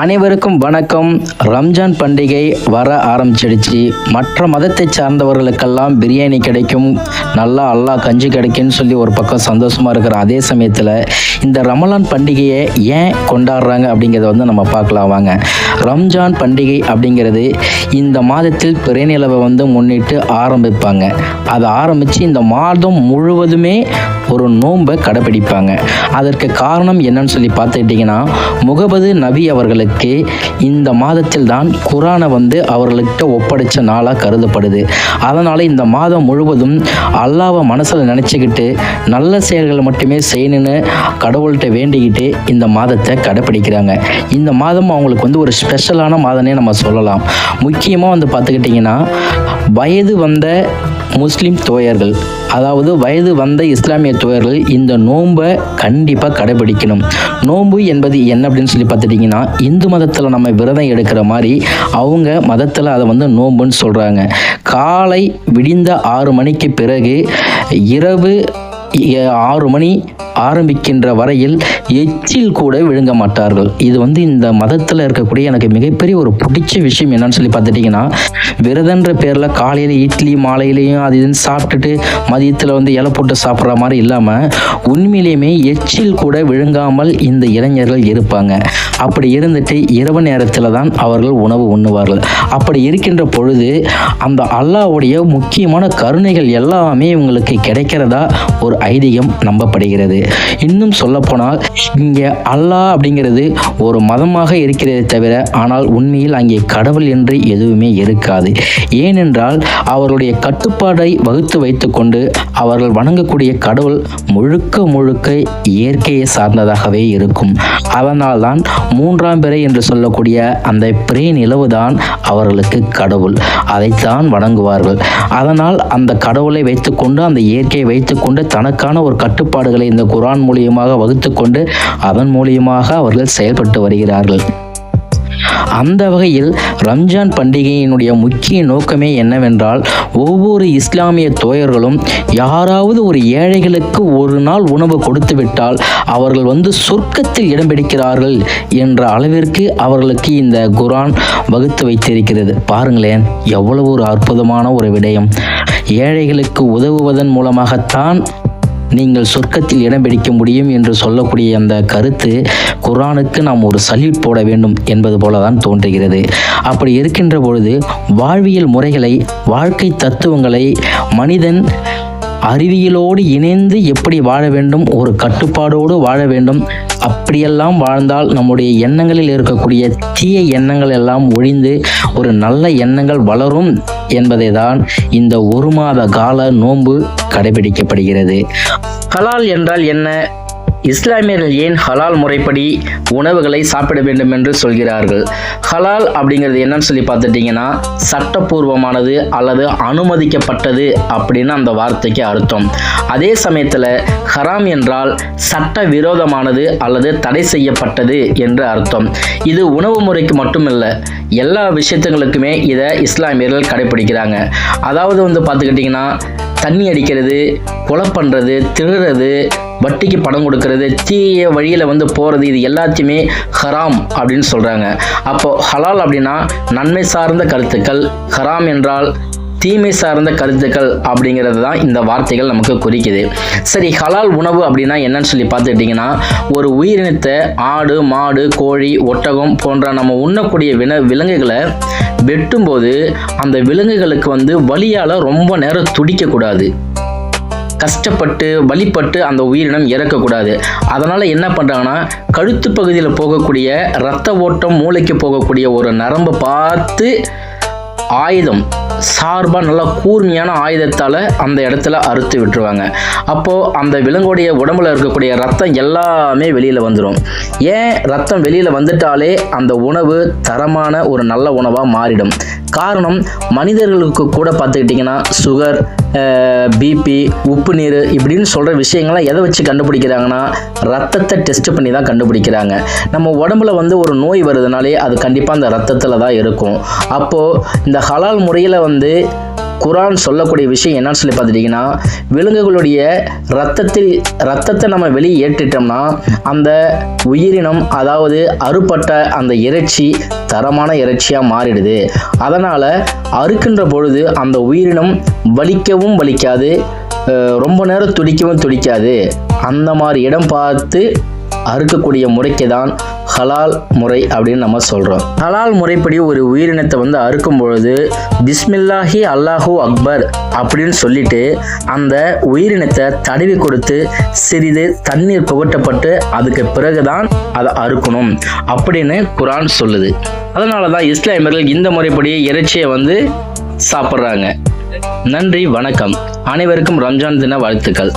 அனைவருக்கும் வணக்கம். ரம்ஜான் பண்டிகை வர ஆரம்பிச்சிடுச்சு. மற்ற மதத்தை சார்ந்தவர்களுக்கெல்லாம் பிரியாணி கிடைக்கும். நல்லா அல்லா கஞ்சி கிடைக்கும்னு சொல்லி ஒரு பக்கம் சந்தோஷமாக இருக்கிற அதே சமயத்தில் இந்த ரமலான் பண்டிகையை ஏன் கொண்டாடுறாங்க அப்படிங்கிறத வந்து நம்ம பார்க்கலாம் வாங்க. ரம்ஜான் பண்டிகை அப்படிங்கிறது இந்த மாதத்தில் பிறைநிலவை வந்து முன்னிட்டு ஆரம்பிப்பாங்க. அதை ஆரம்பித்து இந்த மாதம் முழுவதுமே ஒரு நோன்பை கடைப்பிடிப்பாங்க. அதற்கு காரணம் என்னன்னு சொல்லி பார்த்துக்கிட்டிங்கன்னா முகமது நபி அவர்களுக்கு இந்த மாதத்தில் தான் குரானை வந்து அவர்கள்கிட்ட ஒப்படைச்ச நாளாக கருதப்படுது. அதனால் இந்த மாதம் முழுவதும் அல்லாவை மனசில் நினச்சிக்கிட்டு நல்ல செயல்களை மட்டுமே செய்யணும்னு கடவுள்கிட்ட வேண்டிக்கிட்டு இந்த மாதத்தை கடைப்பிடிக்கிறாங்க. இந்த மாதம் அவங்களுக்கு வந்து ஒரு ஸ்பெஷலான மாதம்னே நம்ம சொல்லலாம். முக்கியமாக வந்து பார்த்துக்கிட்டிங்கன்னா வயது வந்த முஸ்லீம் தோயர்கள் அதாவது வயது வந்த இஸ்லாமிய தோயர்கள் இந்த நோன்பை கண்டிப்பாக கடைபிடிக்கணும். நோன்பு என்பது என்ன அப்படின்னு சொல்லி பார்த்துட்டிங்கன்னா இந்து மதத்தில் நம்ம விரதம் எடுக்கிற மாதிரி அவங்க மதத்தில் அதை வந்து நோன்புன்னு சொல்கிறாங்க காலை விடிந்த ஆறு மணிக்கு பிறகு இரவு ஆறு மணி ஆரம்பிக்கின்ற வரையில் எச்சில் கூட விழுங்க மாட்டார்கள். இது வந்து இந்த மதத்தில் இருக்கக்கூடிய எனக்கு மிகப்பெரிய ஒரு பிடிச்ச விஷயம் என்னன்னு சொல்லி பார்த்துட்டிங்கன்னா விரதன்ற பேரில் காலையில் இட்லி மாலையிலையும் அது இதுன்னு சாப்பிட்டுட்டு மதியத்தில் வந்து இலை போட்டு சாப்பிட்ற மாதிரி இல்லாமல் உண்மையிலேயுமே எச்சில் கூட விழுங்காமல் இந்த இளைஞர்கள் இருப்பாங்க. அப்படி இருந்துட்டு இரவு நேரத்தில் தான் அவர்கள் உணவு உண்ணுவார்கள். அப்படி இருக்கின்ற பொழுது அந்த அல்லாஹ்வுடைய முக்கியமான கருணைகள் எல்லாமே இவங்களுக்கு கிடைக்கிறதா ஒரு ஐதீகம் நம்பப்படுகிறது. இன்னும் சொல்லப்போனால் இங்கே அல்லாஹ் அப்படிங்கிறது ஒரு மதமாக இருக்கிறதே தவிர ஆனால் உண்மையில் அங்கே கடவுள் என்று எதுவுமே இருக்காது. ஏனென்றால் அவருடைய கட்டுப்பாடை வகுத்து வைத்துக்கொண்டு அவர்கள் வணங்கக்கூடிய கடவுள் முழுக்க முழுக்க இயற்கையை சார்ந்ததாகவே இருக்கும். அதனால்தான் மூன்றாம் பிறை என்று சொல்லக்கூடிய அந்த பிறை நிலவுதான் அவர்களுக்கு கடவுள். அதைத்தான் வணங்குவார்கள். அதனால் அந்த கடவுளை வைத்துக்கொண்டு அந்த இயற்கையை வைத்துக்கொண்டு தனக்கான ஒரு கட்டுப்பாடுகளை இந்த குரான் மூலியமாக வகுத்துக்கொண்டு அதன் மூலியமாக அவர்கள் செயல்பட்டு வருகிறார்கள். அந்த வகையில் ரம்ஜான் பண்டிகையினுடைய முக்கிய நோக்கமே என்னவென்றால் ஒவ்வொரு இஸ்லாமிய தோயர்களும் யாராவது ஒரு ஏழைகளுக்கு ஒரு நாள் உணவு கொடுத்துவிட்டால் அவர்கள் வந்து சொர்க்கத்தில் இடம் பிடிக்கிறார்கள் என்ற அளவிற்கு அவர்களுக்கு இந்த குரான் வகுத்து வைத்திருக்கிறது. பாருங்களேன் எவ்வளவு ஒரு அற்புதமான ஒரு விடயம். ஏழைகளுக்கு உதவுவதன் மூலமாகத்தான் நீங்கள் சொர்க்கத்தில் இடம் பிடிக்க முடியும் என்று சொல்லக்கூடிய அந்த கருத்து குரானுக்கு நாம் ஒரு சல்யூட் போட வேண்டும் என்பது போல தான் தோன்றுகிறது. அப்படி இருக்கின்ற பொழுது வாழ்வியல் முறைகளை வாழ்க்கை தத்துவங்களை மனிதன் அறிவியலோடு இணைந்து எப்படி வாழ வேண்டும் ஒரு கட்டுப்பாடோடு வாழ வேண்டும் அப்படியெல்லாம் வாழ்ந்தால் நம்முடைய எண்ணங்களில் இருக்கக்கூடிய தீய எண்ணங்கள் எல்லாம் ஒழிந்து ஒரு நல்ல எண்ணங்கள் வளரும் என்பதை தான் இந்த ஒரு மாத கால நோன்பு கடைபிடிக்கப்படுகிறது. ஹலால் என்றால் என்ன? இஸ்லாமியர்கள் ஏன் ஹலால் முறைப்படி உணவுகளை சாப்பிட வேண்டும் என்று சொல்கிறார்கள்? ஹலால் அப்படிங்கிறது என்னன்னு சொல்லி பார்த்துட்டிங்கன்னா சட்டப்பூர்வமானது அல்லது அனுமதிக்கப்பட்டது அப்படின்னு அந்த வார்த்தைக்கு அர்த்தம். அதே சமயத்தில் ஹராம் என்றால் சட்ட விரோதமானது அல்லது தடை செய்யப்பட்டது என்று அர்த்தம். இது உணவு முறைக்கு மட்டுமில்லை எல்லா விஷயத்துங்களுக்குமே இதை இஸ்லாமியர்கள் கடைபிடிக்கிறாங்க அதாவது வந்து பார்த்துக்கிட்டிங்கன்னா தண்ணி அடிக்கிறது கொலை பண்ணுறது திருடுறது வட்டிக்கு பணம் கொடுக்கறது தீய வழியில் வந்து போகிறது இது எல்லாத்தையுமே ஹராம் அப்படின்னு சொல்கிறாங்க அப்போது ஹலால் அப்படின்னா நன்மை சார்ந்த கருத்துக்கள் ஹராம் என்றால் தீமை சார்ந்த கருத்துக்கள் அப்படிங்கிறது தான் இந்த வார்த்தைகள் நமக்கு குறிக்குது. சரி ஹலால் உணவு அப்படின்னா என்னன்னு சொல்லி பார்த்துக்கிட்டிங்கன்னா ஒரு உயிரினத்தை ஆடு மாடு கோழி ஒட்டகம் போன்ற நம்ம உண்ணக்கூடிய வின விலங்குகளை வெட்டும்போது அந்த விலங்குகளுக்கு வந்து வலியால் ரொம்ப நேரம் துடிக்கக்கூடாது. கஷ்டப்பட்டு வழிபட்டு அந்த உயிரினம் இறக்கக்கூடாது. அதனால் என்ன பண்ணுறாங்கன்னா கழுத்து பகுதியில் போகக்கூடிய ரத்த ஓட்டம் மூளைக்கு போகக்கூடிய ஒரு நரம்பை பார்த்து ஆயுதம் சார்பாக நல்லா கூர்மையான ஆயுதத்தால் அந்த இடத்துல அறுத்து விட்டுருவாங்க. அப்போது அந்த விலங்குடைய உடம்புல இருக்கக்கூடிய ரத்தம் எல்லாமே வெளியில் வந்துடும் ஏன் ரத்தம் வெளியில் வந்துட்டாலே அந்த உணவு தரமான ஒரு நல்ல உணவாக மாறிடும். காரணம் மனிதர்களுக்கு கூட பார்த்துக்கிட்டிங்கன்னா சுகர் பிபி உப்பு நீர் இப்படின்னு சொல்கிற விஷயங்கள்லாம் எதை வச்சு கண்டுபிடிக்கிறாங்கன்னா ரத்தத்தை டெஸ்ட் பண்ணி தான் கண்டுபிடிக்கிறாங்க. நம்ம உடம்புல வந்து ஒரு நோய் வருதுனாலே அது கண்டிப்பாக அந்த ரத்தத்தில் தான் இருக்கும். அப்போது இந்த ஹலால் முறையில் வந்து குரான் சொல்லக்கூடிய விஷயம் என்னன்னு சொல்லி பார்த்துட்டிங்கன்னா விலங்குகளுடைய ரத்தத்தில் ரத்தத்தை நம்ம வெளியே ஏற்றிட்டோம்னா அந்த உயிரினம் அதாவது அறுப்பட்ட அந்த இறைச்சி தரமான இறைச்சியாக மாறிடுது. அதனால் அறுக்கின்ற பொழுது அந்த உயிரினம் வலிக்கவும் வலிக்காது ரொம்ப நேரம் துடிக்கவும் துடிக்காது. அந்த மாதிரி இடம் பார்த்து அறுக்கக்கூடிய முறைக்கு தான் ஹலால் முறை அப்படின்னு நம்ம சொல்கிறோம் ஹலால் முறைப்படி ஒரு உயிரினத்தை வந்து அறுக்கும் பொழுது பிஸ்மில்லாஹி அல்லாஹூ அக்பர் அப்படின்னு சொல்லிட்டு அந்த உயிரினத்தை தடவி கொடுத்து சிறிது தண்ணீர் புகட்டப்பட்டு அதுக்கு பிறகுதான் அதை அறுக்கணும் அப்படின்னு குரான் சொல்லுது. அதனால தான் இஸ்லாமியர்கள் இந்த முறைப்படி இறைச்சியை வந்து சாப்பிட்றாங்க. நன்றி வணக்கம். அனைவருக்கும் ரம்ஜான் தின வாழ்த்துக்கள்.